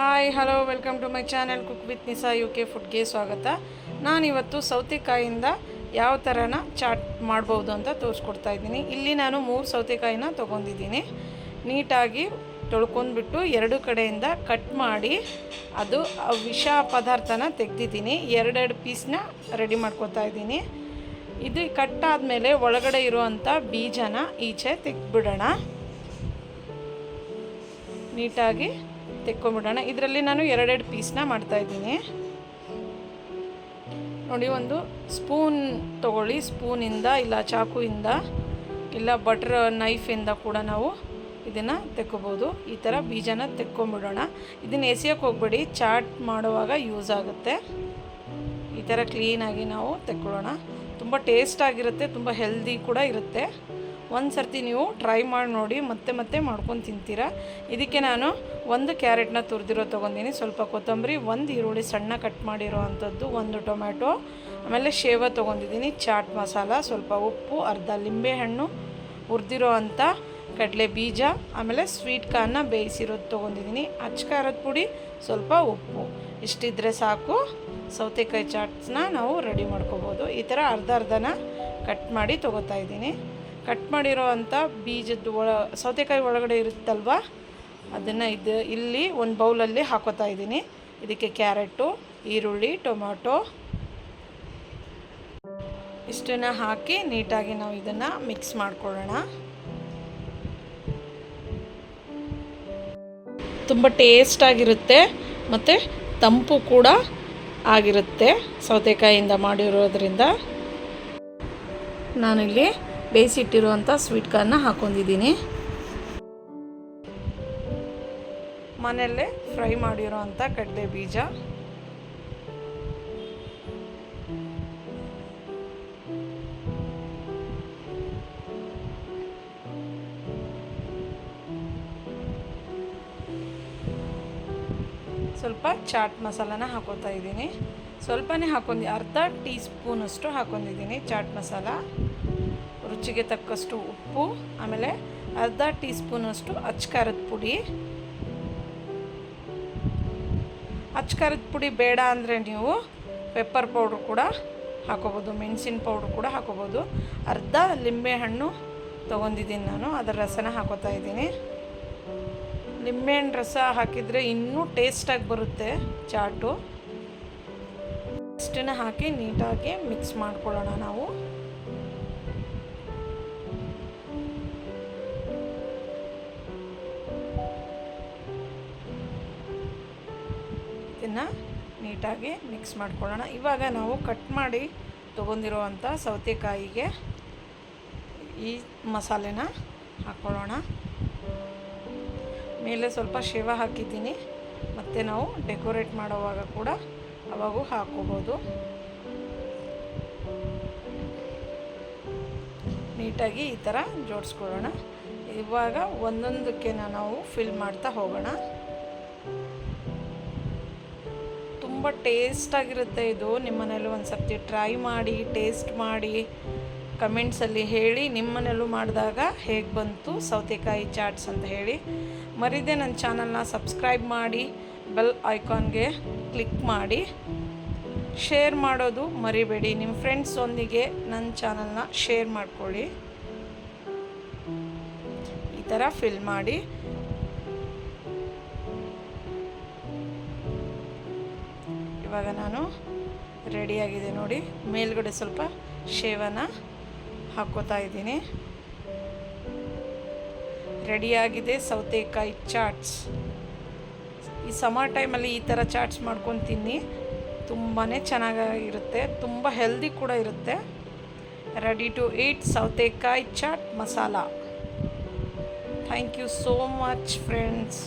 Hi hello welcome to my channel cook with Nisa U K ಫುಡ್ಗೆ ಸ್ವಾಗತ. ನಾನಿವತ್ತು ಸೌತೆಕಾಯಿಂದ ಯಾವ ಥರನ chat ಮಾಡ್ಬೋದು ಅಂತ ತೋರಿಸ್ಕೊಡ್ತಾ ಇದ್ದೀನಿ. ಇಲ್ಲಿ ನಾನು ಮೂರು ಸೌತೆಕಾಯಿನ ತೊಗೊಂಡಿದ್ದೀನಿ. ನೀಟಾಗಿ ತೊಳ್ಕೊಂಡ್ಬಿಟ್ಟು ಎರಡು ಕಡೆಯಿಂದ ಕಟ್ ಮಾಡಿ ಅದು ವಿಷ ಪದಾರ್ಥನ ತೆಗ್ದಿದ್ದೀನಿ. ಎರಡೆರಡು ಪೀಸ್ನ ರೆಡಿ ಮಾಡ್ಕೊತಾ ಇದ್ದೀನಿ. ಇದು ಕಟ್ ಆದಮೇಲೆ ಒಳಗಡೆ ಇರುವಂಥ ಬೀಜನ ಈಚೆ ತೆಗ್ದುಬಿಡೋಣ. ನೀಟಾಗಿ ತೆಕ್ಕೊಂಬಿಡೋಣ. ಇದರಲ್ಲಿ ನಾನು ಎರಡೆರಡು ಪೀಸ್ನ ಮಾಡ್ತಾಯಿದ್ದೀನಿ ನೋಡಿ, ಒಂದು ಸ್ಪೂನ್ ತಗೊಳ್ಳಿ. ಸ್ಪೂನಿಂದ ಇಲ್ಲ ಚಾಕುವಿಂದ ಇಲ್ಲ ಬಟರ್ ನೈಫಿಂದ ಕೂಡ ನಾವು ಇದನ್ನು ತೆಕ್ಕೋಬೋದು. ಈ ಥರ ಬೀಜನ ತೆಕ್ಕೊಂಬಿಡೋಣ. ಇದನ್ನು ಎಸಿಯೋಕ್ಕೆ ಹೋಗ್ಬೇಡಿ. ಚಾಟ್ ಮಾಡುವಾಗ ಯೂಸ್ ಆಗುತ್ತೆ. ಈ ಥರ ಕ್ಲೀನಾಗಿ ನಾವು ತೆಕ್ಕೊಳ್ಳೋಣ. ತುಂಬ ಟೇಸ್ಟ್ ಆಗಿರುತ್ತೆ. ತುಂಬ ಹೆಲ್ದಿ ಕೂಡ ಇರುತ್ತೆ. ಒಂದು ಸರ್ತಿ ನೀವು ಟ್ರೈ ಮಾಡಿ ನೋಡಿ, ಮತ್ತೆ ಮತ್ತೆ ಮಾಡ್ಕೊಂಡು ತಿಂತೀರಾ. ಇದಕ್ಕೆ ನಾನು ಒಂದು ಕ್ಯಾರೆಟ್ನ ತುರಿದಿರೋ ತೊಗೊಂಡಿನಿ. ಸ್ವಲ್ಪ ಕೊತ್ತಂಬರಿ, ಒಂದು ಈರುಳ್ಳಿ ಸಣ್ಣ ಕಟ್ ಮಾಡಿರೋ ಅಂಥದ್ದು, ಒಂದು ಟೊಮ್ಯಾಟೊ, ಆಮೇಲೆ ಶೇವ ತೊಗೊಂಡಿದ್ದೀನಿ ಚಾಟ್ ಮಸಾಲ, ಸ್ವಲ್ಪ ಉಪ್ಪು, ಅರ್ಧ ಲಿಂಬೆಹಣ್ಣು ಹುರಿದಿರೋ ಅಂಥ ಕಡಲೆ ಬೀಜ, ಆಮೇಲೆ ಸ್ವೀಟ್ ಕಾರ್ನ ಬೇಯಿಸಿರೋದು ತೊಗೊಂಡಿದ್ದೀನಿ ಅಚ್ಚ ಖಾರದ ಪುಡಿ, ಸ್ವಲ್ಪ ಉಪ್ಪು. ಇಷ್ಟಿದ್ರೆ ಸಾಕು. ಸೌತೆಕಾಯಿ ಚಾಟ್ಸ್ನ ನಾವು ರೆಡಿ ಮಾಡ್ಕೋಬೋದು. ಈ ಥರ ಅರ್ಧ ಅರ್ಧನ ಕಟ್ ಮಾಡಿ ತೊಗೋತಾ ಇದ್ದೀನಿ. ಕಟ್ ಮಾಡಿರೋ ಅಂಥ ಬೀಜದ ಒಳ, ಸೌತೆಕಾಯಿ ಒಳಗಡೆ ಇರುತ್ತಲ್ವ? ಅದನ್ನು ಇದು ಇಲ್ಲಿ ಒಂದು ಬೌಲಲ್ಲಿ ಹಾಕೋತಾ ಇದ್ದೀನಿ. ಇದಕ್ಕೆ ಕ್ಯಾರೆಟು, ಈರುಳ್ಳಿ ಟೊಮ್ಯಾಟೊ ಇಷ್ಟನ್ನು ಹಾಕಿ ನೀಟಾಗಿ ನಾವು ಇದನ್ನು ಮಿಕ್ಸ್ ಮಾಡ್ಕೊಳ್ಳೋಣ. ತುಂಬ ಟೇಸ್ಟಾಗಿರುತ್ತೆ ಮತ್ತು ತಂಪು ಕೂಡ ಆಗಿರುತ್ತೆ ಸೌತೆಕಾಯಿಯಿಂದ ಮಾಡಿರೋದ್ರಿಂದ. ನಾನಿಲ್ಲಿ ಬೇಯಿಸಿಟ್ಟಿರುವಂಥ ಸ್ವೀಟ್ ಕಾರ್ನ ಹಾಕೊಂಡಿದ್ದೀನಿ. ಮನೆಯಲ್ಲೇ ಫ್ರೈ ಮಾಡಿರೋ ಅಂಥ ಕಡಲೆ ಬೀಜ. ಸ್ವಲ್ಪ ಚಾಟ್ ಮಸಾಲಾನ ಹಾಕೋತಾ ಇದ್ದೀನಿ. ಸ್ವಲ್ಪನೇ ಹಾಕೊಂಡಿ ಅರ್ಧ ಟೀ ಸ್ಪೂನಷ್ಟು ಹಾಕೊಂಡಿದ್ದೀನಿ ಚಾಟ್ ಮಸಾಲ ರುಚಿಗೆ ತಕ್ಕಷ್ಟು ಉಪ್ಪು, ಆಮೇಲೆ ಅರ್ಧ ಟೀ ಸ್ಪೂನಷ್ಟು ಅಚ್ಕಾರದ ಪುಡಿ. ಅಚ್ಕಾರದ ಪುಡಿ ಬೇಡ ಅಂದರೆ ನೀವು ಪೆಪ್ಪರ್ ಪೌಡ್ರ್ ಕೂಡ ಹಾಕೋಬೋದು, ಮೆಣಸಿನ ಪೌಡ್ರ್ ಕೂಡ ಹಾಕೋಬೋದು. ಅರ್ಧ ಲಿಂಬೆಹಣ್ಣು ತೊಗೊಂಡಿದ್ದೀನಿ ನಾನು, ಅದರ ರಸನ ಹಾಕೋತಾ ಇದ್ದೀನಿ. ಲಿಂಬೆಹಣ್ಣು ರಸ ಹಾಕಿದರೆ ಇನ್ನೂ ಟೇಸ್ಟಾಗಿ ಬರುತ್ತೆ ಚಾಟು. ಇಷ್ಟನ್ನು ಹಾಕಿ ನೀಟಾಗಿ ಮಿಕ್ಸ್ ಮಾಡ್ಕೊಳ್ಳೋಣ ನಾವು. ಇದನ್ನು ನೀಟಾಗಿ ಮಿಕ್ಸ್ ಮಾಡ್ಕೊಳ್ಳೋಣ. ಇವಾಗ ನಾವು ಕಟ್ ಮಾಡಿ ತೊಗೊಂಡಿರುವಂಥ ಸೌತೆಕಾಯಿಗೆ ಈ ಮಸಾಲೆನ ಹಾಕ್ಕೊಳ್ಳೋಣ ಮೇಲೆ ಸ್ವಲ್ಪ ಶೇವ ಹಾಕಿದ್ದೀನಿ. ಮತ್ತು ನಾವು ಡೆಕೋರೇಟ್ ಮಾಡೋವಾಗ ಕೂಡ ಅವಾಗೂ ಹಾಕೋಬೋದು. ನೀಟಾಗಿ ಈ ಥರ ಜೋಡಿಸ್ಕೊಳ್ಳೋಣ. ಇವಾಗ ಒಂದೊಂದಕ್ಕೆ ನಾವು ಫಿಲ್ ಮಾಡ್ತಾ ಹೋಗೋಣ. ತುಂಬ ಟೇಸ್ಟಾಗಿರುತ್ತೆ ಇದು. ನಿಮ್ಮ ಮನೇಲಿ ಒಂದು ಸರ್ತಿ ಟ್ರೈ ಮಾಡಿ ಟೇಸ್ಟ್ ಮಾಡಿ ಕಮೆಂಟ್ಸಲ್ಲಿ ಹೇಳಿ. ನಿಮ್ಮ ಮನೇಲೂ ಮಾಡಿದಾಗ ಹೇಗೆ ಬಂತು ಸೌತೆಕಾಯಿ ಚಾಟ್ಸ್ ಅಂತ ಹೇಳಿ. ಮರಿದೇ ನನ್ನ ಚಾನಲ್ನ ಸಬ್ಸ್ಕ್ರೈಬ್ ಮಾಡಿ ಬೆಲ್ ಐಕಾನ್ಗೆ ಕ್ಲಿಕ್ ಮಾಡಿ. ಶೇರ್ ಮಾಡೋದು ಮರಿಬೇಡಿ. ನಿಮ್ಮ ಫ್ರೆಂಡ್ಸೊಂದಿಗೆ ನನ್ನ ಚಾನಲ್ನ ಶೇರ್ ಮಾಡ್ಕೊಳ್ಳಿ. ಈ ಥರ ಫಿಲ್ ಮಾಡಿ. ಇವಾಗ ನಾನು ರೆಡಿಯಾಗಿದೆ ನೋಡಿ. ಮೇಲ್ಗಡೆ ಸ್ವಲ್ಪ ಶೇವನ ಹಾಕೋತಾ ಇದ್ದೀನಿ. ರೆಡಿಯಾಗಿದೆ ಸೌತೆಕಾಯಿ ಚಾಟ್ಸ್. ಈ ಸಮರ್ ಟೈಮಲ್ಲಿ ಈ ಥರ ಚಾಟ್ಸ್ ಮಾಡ್ಕೊಂಡು ತಿನ್ನಿ. ತುಂಬಾ ಚೆನ್ನಾಗಿರುತ್ತೆ. ತುಂಬ ಹೆಲ್ದಿ ಕೂಡ ಇರುತ್ತೆ. ರೆಡಿ ಟು ಈಟ್ ಸೌತೆಕಾಯಿ chaat masala. Thank you so much friends